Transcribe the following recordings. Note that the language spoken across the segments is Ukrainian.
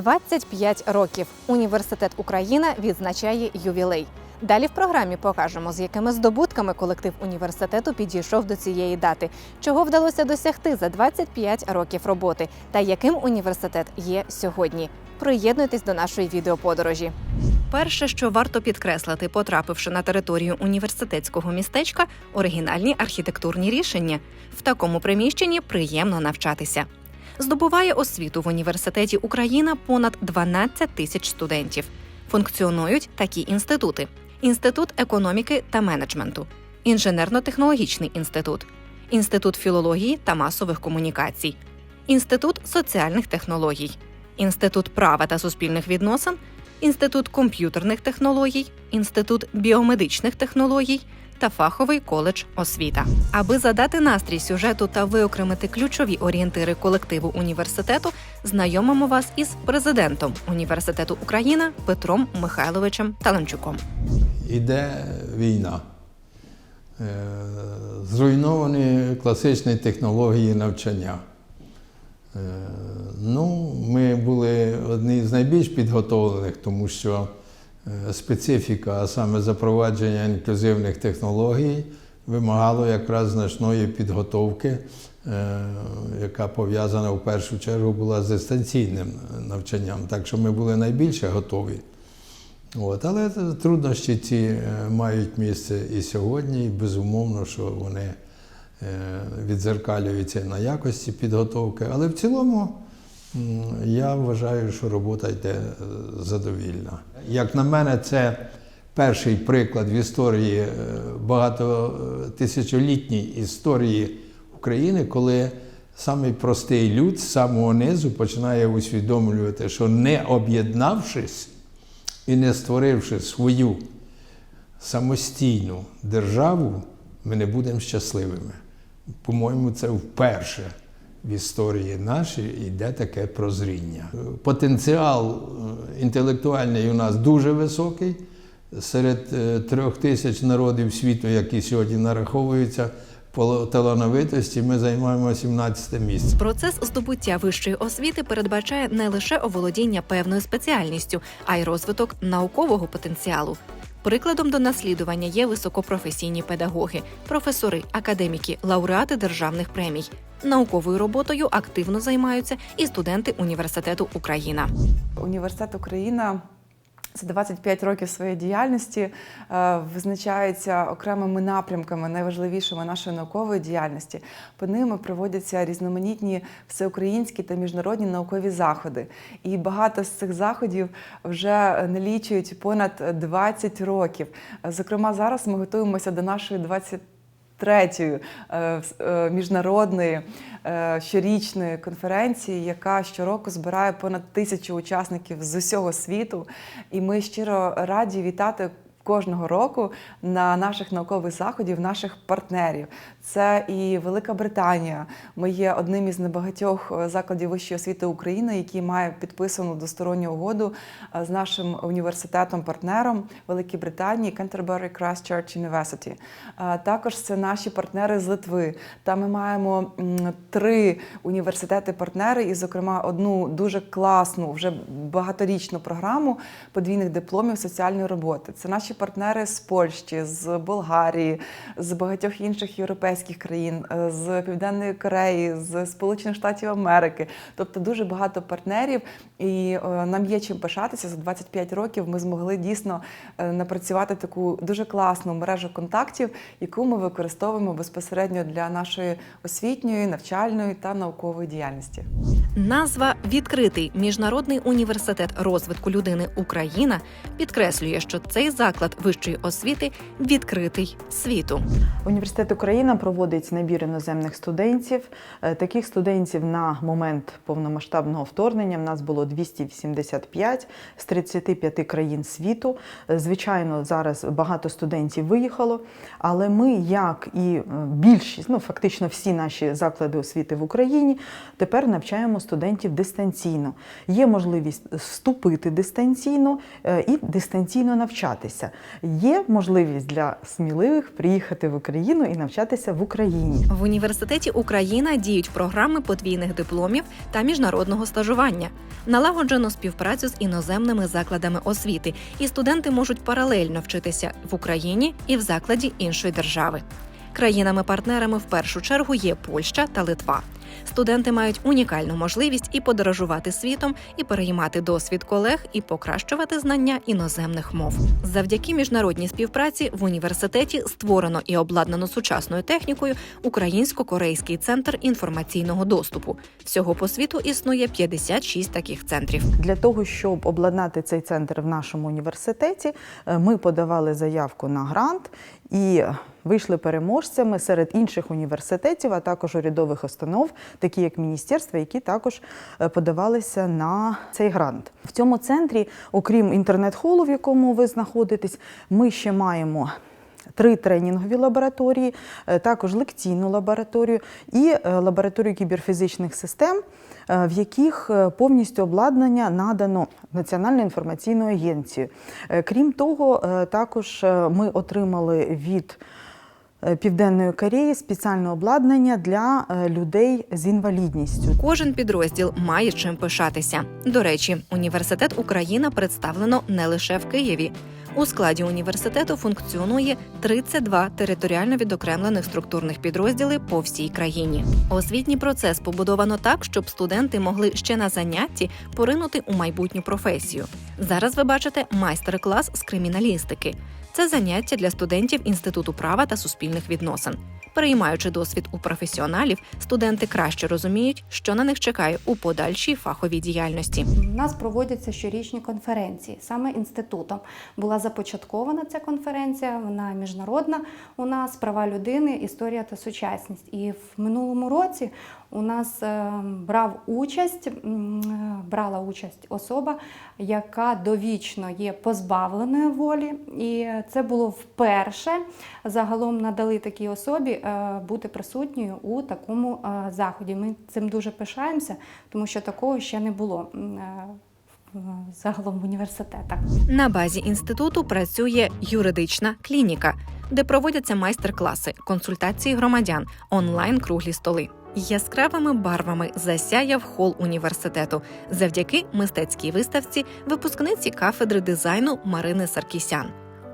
25 років. Університет Україна відзначає ювілей. Далі в програмі покажемо, з якими здобутками колектив університету підійшов до цієї дати, чого вдалося досягти за 25 років роботи, та яким університет є сьогодні. Приєднуйтесь до нашої відеоподорожі. Перше, що варто підкреслити, потрапивши на територію університетського містечка, оригінальні архітектурні рішення. В такому приміщенні приємно навчатися. Здобуває освіту в університеті Україна понад 12 тисяч студентів. Функціонують такі інститути: Інститут економіки та менеджменту, інженерно-технологічний інститут, інститут філології та масових комунікацій, інститут соціальних технологій, інститут права та суспільних відносин, інститут комп'ютерних технологій, інститут біомедичних технологій та фаховий коледж освіта. Аби задати настрій сюжету та виокремити ключові орієнтири колективу університету, знайомимо вас із президентом університету Україна Петром Михайловичем Таленчуком. Іде війна. Е, Зруйновані класичні технології навчання. Е, Ну, ми були одні з найбільш підготовлених, тому що специфіка, а саме запровадження інклюзивних технологій, вимагало якраз значної підготовки, е, яка пов'язана в першу чергу була з дистанційним навчанням. Так що ми були найбільше готові. От, але труднощі ці е, мають місце і сьогодні, і безумовно, що вони е, відзеркалюються на якості підготовки. Але в цілому я вважаю, що робота йде е, задовільна. Як на мене, це перший приклад в історії е, багатотисячолітній історії України, коли самий простий люд з самого низу починає усвідомлювати, що не об'єднавшись і не створивши свою самостійну державу, ми не будемо щасливими. По-моєму, це вперше в історії нашій йде таке прозріння. Потенціал е, інтелектуальний у нас дуже високий. Серед е, трьох тисяч народів світу, які сьогодні нараховуються по талановитості, ми займаємо 17 місце. Процес здобуття вищої освіти передбачає не лише оволодіння певною спеціальністю, а й розвиток наукового потенціалу. Прикладом до наслідування є високопрофесійні педагоги, професори, академіки, лауреати державних премій. Науковою роботою активно займаються і студенти університету Україна. Університет Україна за 25 років своєї діяльності е, визначається окремими напрямками, найважливішими нашої наукової діяльності. По ними проводяться різноманітні всеукраїнські та міжнародні наукові заходи. І багато з цих заходів вже налічують понад 20 років. Зокрема, зараз ми готуємося до нашої 20 третьої е, е, міжнародної е, щорічної конференції, яка щороку збирає понад тисячу учасників з усього світу. І ми щиро раді вітати. Кожного року на наших наукових заходів наших партнерів. Це і Велика Британія. Ми є одним із небагатьох е, закладів вищої освіти України, який має підписану двосторонню угоду е, з нашим університетом-партнером Великій Британії Canterbury Christchurch University. Е, Також це наші партнери з Литви. Там ми маємо три університети-партнери, і, зокрема, одну дуже класну, вже багаторічну програму подвійних дипломів соціальної роботи. Це наші партнери з Польщі, з Болгарії, з багатьох інших європейських країн, е, з Південної Кореї, з Сполучених Штатів Америки. Тобто дуже багато партнерів, і е, нам є чим пишатися. За 25 років ми змогли дійсно е, напрацювати таку дуже класну мережу контактів, яку ми використовуємо безпосередньо для нашої освітньої, навчальної та наукової діяльності. Назва Відкритий міжнародний університет розвитку людини Україна підкреслює, що цей заклад вищої освіти відкритий світу. Університет Україна проводить набір іноземних студентів. Е, Таких студентів на момент повномасштабного вторгнення в нас було 285 з 35 країн світу. Е, Звичайно, зараз багато студентів виїхало, але ми, як і е, більшість, ну фактично всі наші заклади освіти в Україні, тепер навчаємо студентів дистанційно. Є можливість вступити дистанційно і дистанційно навчатися. Є можливість для сміливих приїхати в Україну і навчатися в Україні. В університеті Україна діють програми подвійних дипломів та міжнародного стажування. Налагоджено співпрацю з іноземними закладами освіти, і студенти можуть паралельно вчитися в Україні і в закладі іншої держави. Країнами-партнерами в першу чергу є Польща та Литва. Студенти мають унікальну можливість і подорожувати світом, і переймати досвід колег, і покращувати знання іноземних мов. Завдяки міжнародній співпраці в університеті створено і обладнано сучасною технікою Українсько-корейський центр інформаційного доступу. Всього по світу існує 56 таких центрів. Для того, щоб обладнати цей центр в нашому університеті, е, ми подавали заявку на грант і вийшли переможцями серед інших університетів, а також урядових установ, такі як міністерства, які також е, подавалися на цей грант. В цьому центрі, окрім інтернет-холу, в якому ви знаходитесь, ми ще маємо. Три тренінгові лабораторії, е, також лекційну лабораторію і е, лабораторію кіберфізичних систем, в яких е, повністю обладнання надано Національною інформаційною агенцією. Е, Крім того, е, також е, ми отримали від е, Південної Кореї спеціальне обладнання для е, людей з інвалідністю. Кожен підрозділ має чим пишатися. До речі, університет Україна представлено не лише в Києві. У складі університету функціонує 32 територіально відокремлених структурних підрозділи по всій країні. Освітній процес побудовано так, щоб студенти могли ще на занятті поринути у майбутню професію. Зараз ви бачите майстер-клас з криміналістики. Це заняття для студентів Інституту права та суспільних відносин. Переймаючи досвід у професіоналів, студенти краще розуміють, що на них чекає у подальшій фаховій діяльності. У нас проводяться щорічні конференції. Саме інститутом була започаткована ця конференція. Вона міжнародна. У нас права людини, історія та сучасність. І в минулому році у нас е, брав участь, е, брала участь особа, яка довічно є позбавленою волі. І це було вперше. Загалом надали такій особі е, бути присутньою у такому е, заході. Ми цим дуже пишаємося, тому що такого ще не було. е, Загалом в університетах. На базі інституту працює юридична клініка, де проводяться майстер-класи, консультації громадян, онлайн круглі столи. Яскравими барвами засяяв хол університету завдяки мистецькій виставці випускниці кафедри дизайну Марини Саркісян.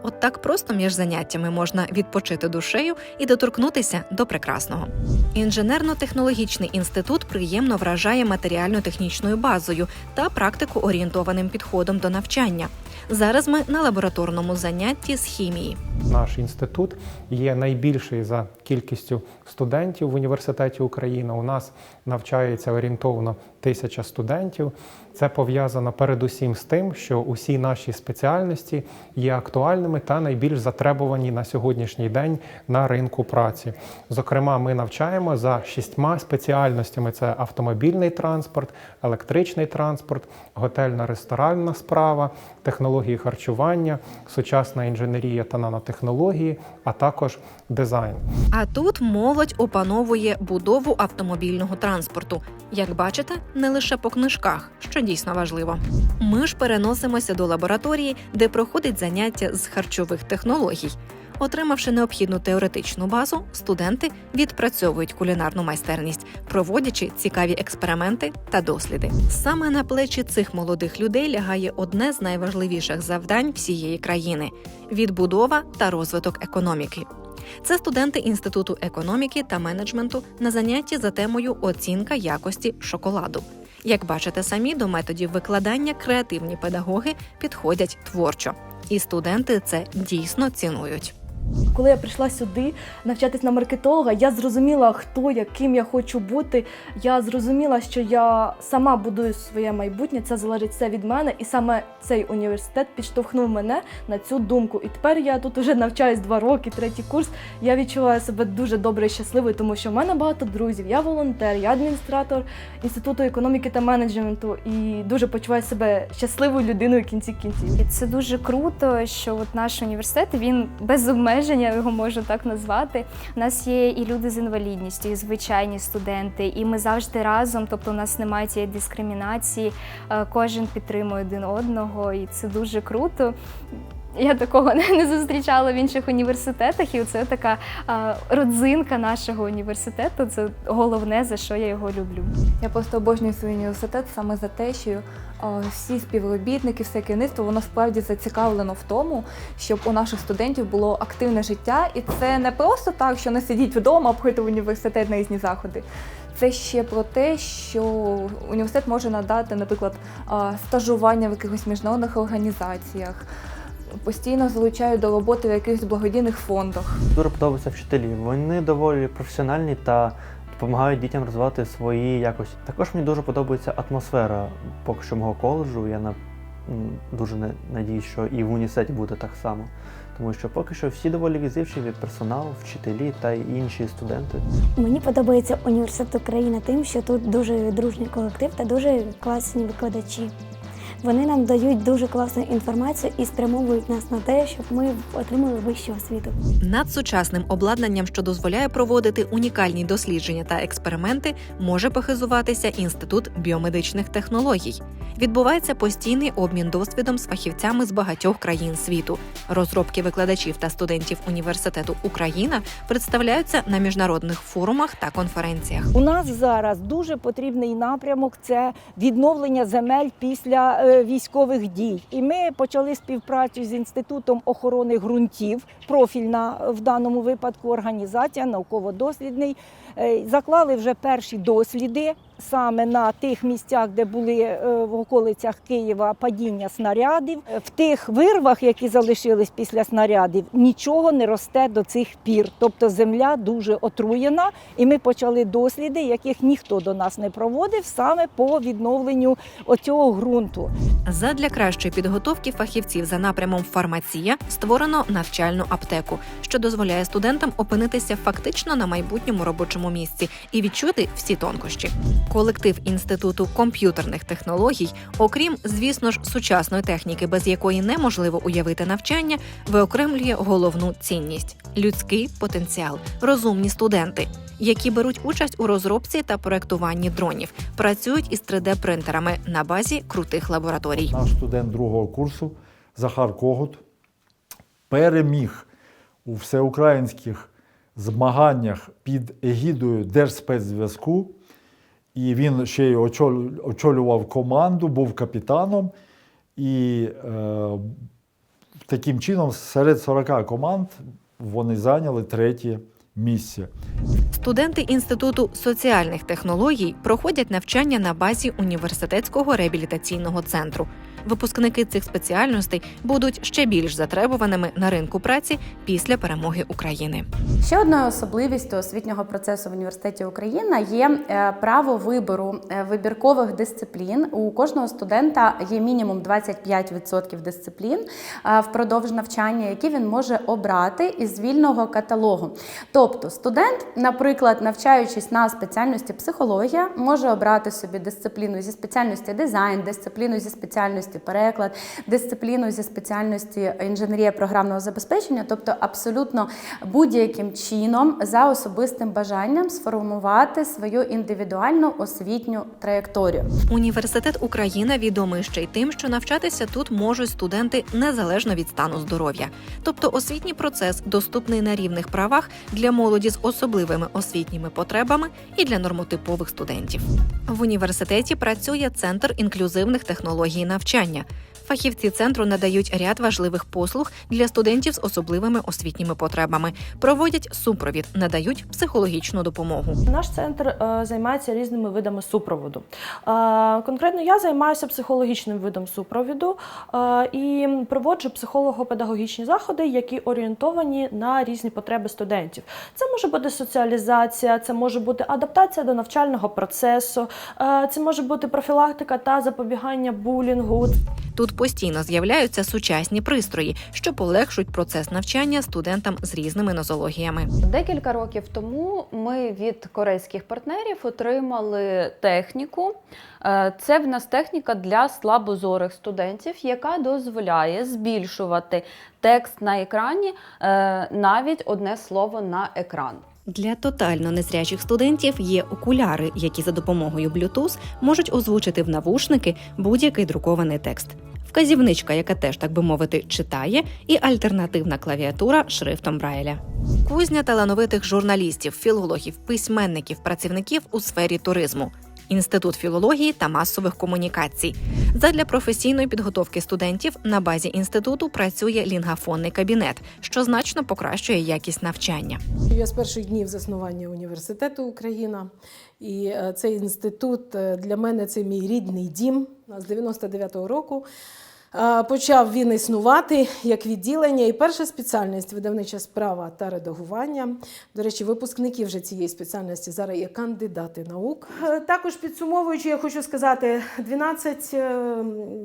От так просто між заняттями можна відпочити душею і доторкнутися до прекрасного. Інженерно-технологічний інститут приємно вражає матеріально-технічною базою та практико-орієнтованим підходом до навчання. Зараз ми на лабораторному занятті з хімії. Наш інститут є найбільший за кількістю студентів в університеті України. У нас навчається орієнтовно тисяча студентів. Це пов'язано передусім з тим, що усі наші спеціальності є актуальними та найбільш затребувані на сьогоднішній день на ринку праці. Зокрема, ми навчаємо за шістьма спеціальностями: це автомобільний транспорт, електричний транспорт, готельно-ресторанна справа, технології харчування, сучасна інженерія та нанотехнології, а також дизайн. А тут молодь опановує будову автомобільного транспорту. Як бачите, не лише по книжках, що дійсно важливо. Ми ж переносимося до лабораторії, де проходить заняття з харчових технологій. Отримавши необхідну теоретичну базу, студенти відпрацьовують кулінарну майстерність, проводячи цікаві експерименти та досліди. Саме на плечі цих молодих людей лягає одне з найважливіших завдань всієї країни відбудова та розвиток економіки. Це студенти Інституту економіки та менеджменту на занятті за темою оцінка якості шоколаду. Як бачите самі, до методів викладання креативні педагоги підходять творчо, і студенти це дійсно цінують. Коли я прийшла сюди навчатись на маркетолога, я зрозуміла, хто я, ким я хочу бути. Я зрозуміла, що я сама будую своє майбутнє, це залежить все від мене, і саме цей університет підштовхнув мене на цю думку. І тепер я тут уже навчаюсь два роки, третій курс. Я відчуваю себе дуже добре і щасливою, тому що в мене багато друзів. Я волонтер, я адміністратор інституту економіки та менеджменту і дуже почуваю себе щасливою людиною в кінці кінців. І це дуже круто, що от наш університет він без обмеження, його можна так назвати. У нас є і люди з інвалідністю, і звичайні студенти, і ми завжди разом. Тобто, у нас немає цієї дискримінації, е, кожен підтримує один одного, і це дуже круто. Я такого не, зустрічала в інших університетах, і це така а, родзинка нашого університету. Це головне, за що я його люблю. Я просто обожнюю свій університет саме за те, що е, всі співробітники, все керівництво, воно справді зацікавлено в тому, щоб у наших студентів було активне життя, і це не просто так, що не сидіть вдома, в університет на різні заходи. Це ще про те, що університет може надати, наприклад, е, стажування в якихось міжнародних організаціях, постійно залучають до роботи в якихось благодійних фондах. Дуже подобаються вчителі. Вони доволі професіональні та допомагають дітям розвивати свої якості. Також мені дуже подобається атмосфера поки що мого коледжу. Я на, дуже надіюсь, що і в університеті буде так само. Тому що поки що всі доволі відзивчиві персонал, вчителі та інші студенти. Мені подобається університет Україна тим, що тут дуже дружній колектив та дуже класні викладачі. Вони нам дають дуже класну інформацію і спрямовують нас на те, щоб ми отримали вищу освіту. Надсучасним обладнанням, що дозволяє проводити унікальні дослідження та експерименти, може похизуватися Інститут біомедичних технологій. Відбувається постійний обмін досвідом з фахівцями з багатьох країн світу. Розробки викладачів та студентів університету Україна представляються на міжнародних форумах та конференціях. У нас зараз дуже потрібний напрямок це відновлення земель після е, військових дій. І ми почали співпрацю з інститутом охорони ґрунтів, профільна е, в даному випадку організація, науково-дослідний. Е, Заклали вже перші досліди саме на тих місцях, де були е, в околицях Києва падіння снарядів. В тих вирвах, які залишились після снарядів, нічого не росте до цих пір. Тобто земля дуже отруєна, і ми почали досліди, яких ніхто до нас не проводив, саме по відновленню оцього ґрунту. Задля кращої підготовки фахівців за напрямом фармація створено навчальну аптеку, що дозволяє студентам опинитися фактично на майбутньому робочому місці і відчути всі тонкощі. Колектив інституту комп'ютерних технологій, окрім, звісно ж, сучасної техніки, без якої неможливо уявити навчання, виокремлює головну цінність людський потенціал, розумні студенти. Які беруть участь у розробці та проектуванні дронів, працюють із 3D-принтерами на базі крутих лабораторій. Наш студент другого курсу Захар Когут переміг у всеукраїнських змаганнях під егідою Держспецзв'язку. І він ще й очолював команду, був капітаном. І е, таким чином серед 40 команд вони зайняли третє місце. Студенти інституту соціальних технологій проходять навчання на базі університетського реабілітаційного центру. Випускники цих спеціальностей будуть ще більш затребуваними на ринку праці після перемоги України. Ще одною особливістю освітнього процесу в університеті Україна є е, право вибору е, вибіркових дисциплін. У кожного студента є мінімум 25% дисциплін е, впродовж навчання, які він може обрати із вільного каталогу. Тобто, студент, наприклад, навчаючись на спеціальності психологія, може обрати собі дисципліну зі спеціальності дизайн, дисципліну зі спеціальності переклад, дисципліну зі спеціальності інженерія програмного забезпечення, тобто абсолютно будь-яким чином за особистим бажанням сформувати свою індивідуальну освітню траєкторію. Університет Україна відомий ще й тим, що навчатися тут можуть студенти незалежно від стану здоров'я. Тобто освітній процес доступний на рівних правах для молоді з особливими освітніми потребами і для нормотипових студентів. В університеті працює центр інклюзивних технологій навчання навчання. Фахівці центру надають ряд важливих послуг для студентів з особливими освітніми потребами, проводять супровід, надають психологічну допомогу. Наш центр е, займається різними видами супроводу. Е, конкретно я займаюся психологічним видом супровіду е, і проводжу психолого-педагогічні заходи, які орієнтовані на різні потреби студентів. Це може бути соціалізація, це може бути адаптація до навчального процесу, е, це може бути профілактика та запобігання булінгу. Тут постійно з'являються сучасні пристрої, що полегшують процес навчання студентам з різними нозологіями. Декілька років тому ми від корейських партнерів отримали техніку. Е, Це в нас техніка для слабозорих студентів, яка дозволяє збільшувати текст на екрані е, навіть одне слово на екран. Для тотально незрячих студентів є окуляри, які за допомогою Bluetooth можуть озвучити в навушники будь-який друкований текст. Вказівничка, яка теж, так би мовити, читає, і альтернативна клавіатура шрифтом Брайля. Кузня талановитих журналістів, філологів, письменників, працівників у сфері туризму. Інститут філології та масових комунікацій. Задля професійної підготовки студентів на базі інституту працює лінгафонний кабінет, що значно покращує якість навчання. Я з перших днів заснування університету Україна, і е, цей інститут е, для мене це мій рідний дім. З 99-го року почав він існувати як відділення. І перша спеціальність видавнича справа та редагування. До речі, випускники вже цієї спеціальності зараз є кандидати наук. Е, Також підсумовуючи, я хочу сказати: 12 е,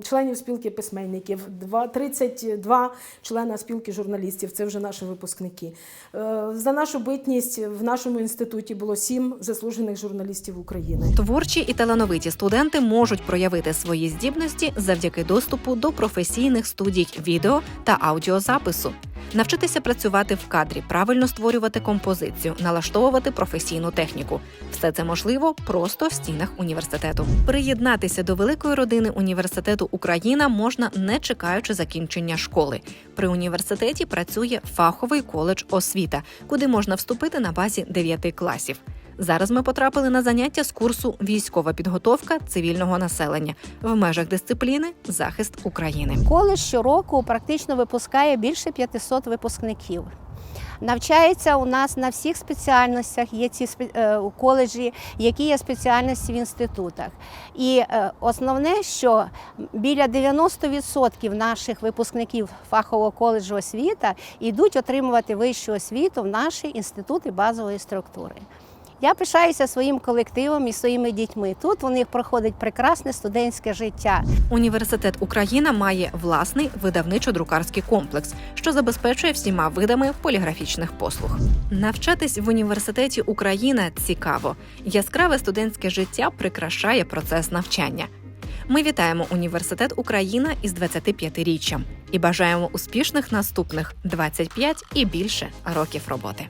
членів спілки письменників, два- 32 члена спілки журналістів. Це вже наші випускники. Е, За нашу битність в нашому інституті було сім заслужених журналістів України. Творчі і талановиті студенти можуть проявити свої здібності завдяки доступу до професійних студій відео та аудіозапису. Навчитися працювати в кадрі, правильно створювати композицію, налаштовувати професійну техніку. Все це можливо просто в стінах університету. Приєднатися до великої родини університету Україна можна не чекаючи закінчення школи. При університеті працює фаховий коледж освіта, куди можна вступити на базі 9 класів. Зараз ми потрапили на заняття з курсу Військова підготовка цивільного населення в межах дисципліни Захист України. Коледж щороку практично випускає більше 500 випускників. Навчається у нас на всіх спеціальностях, є ці е, коледжі, які є спеціальності в інститутах. І е, основне, що біля 90% наших випускників фахового коледжу освіта йдуть отримувати вищу освіту в наші інститути базової структури. Я пишаюся своїм колективом і своїми дітьми. Тут у них проходить прекрасне студентське життя. Університет Україна має власний видавничо-друкарський комплекс, що забезпечує всіма видами поліграфічних послуг. Навчатись в університеті Україна цікаво. Яскраве студентське життя прикрашає процес навчання. Ми вітаємо університет Україна із 25-річчям і бажаємо успішних наступних 25 і більше років роботи.